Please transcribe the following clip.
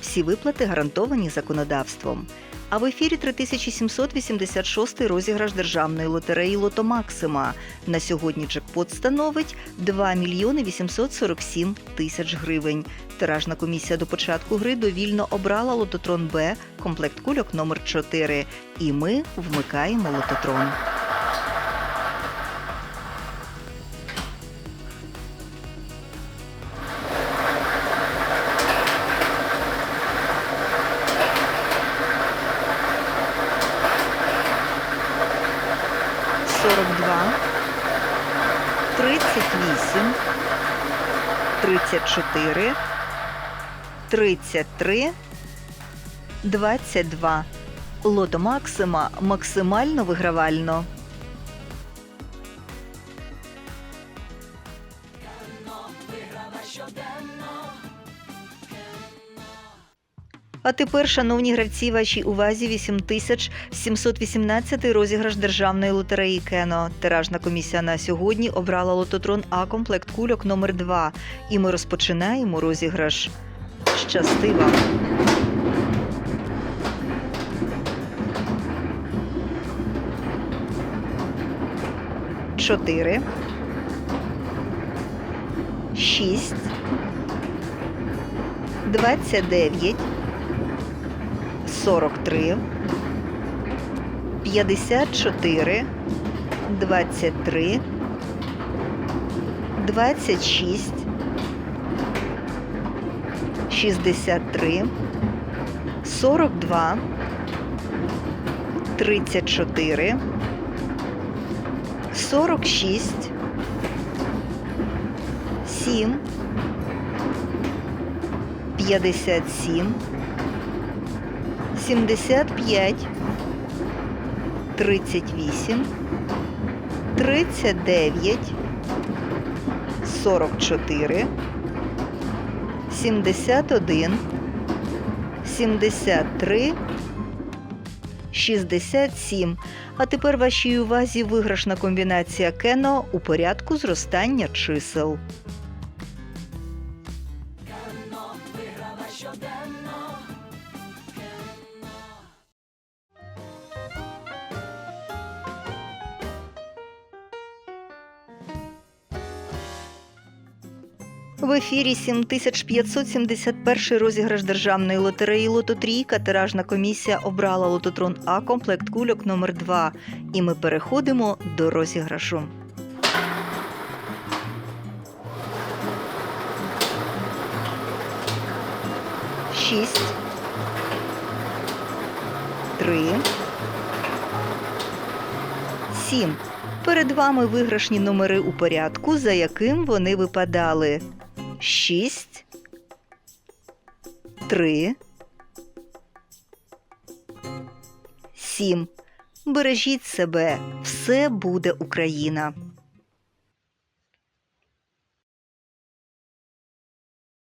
Всі виплати гарантовані законодавством. А в ефірі 3786 розіграш державної лотереї Лото Максима. На сьогодні джекпот становить 2 мільйони 847 тисяч гривень. Тиражна комісія до початку гри довільно обрала лототрон Б, комплект кульок номер 4 І ми вмикаємо лототрон. Сорок два, тридцять вісім, тридцять чотири, тридцять три, двадцять два. Лото Максима максимально вигравально. А тепер, шановні гравці, вашій увазі 8718 розіграш державної лотереї Кено. Тиражна комісія на сьогодні обрала лототрон А комплект кульок номер 2 І ми розпочинаємо розіграш. Щасти вам! Чотири. Шість. Двадцять дев'ять. 43, 54, 23, 26, 63, 42, 34, 46, 7, 57, 75, 38, 39, 44, 71, 73, 67. А тепер вашій увазі виграшна комбінація Кено у порядку зростання чисел. В ефірі 7571 розіграш державної лотереї Лототрійка. Тиражна комісія обрала лототрон А комплект кульок номер 2 І ми переходимо до розіграшу. Шість. Три. Сім. Перед вами виграшні номери у порядку, за яким вони випадали. 6, 3, 7. Бережіть себе, все буде Україна.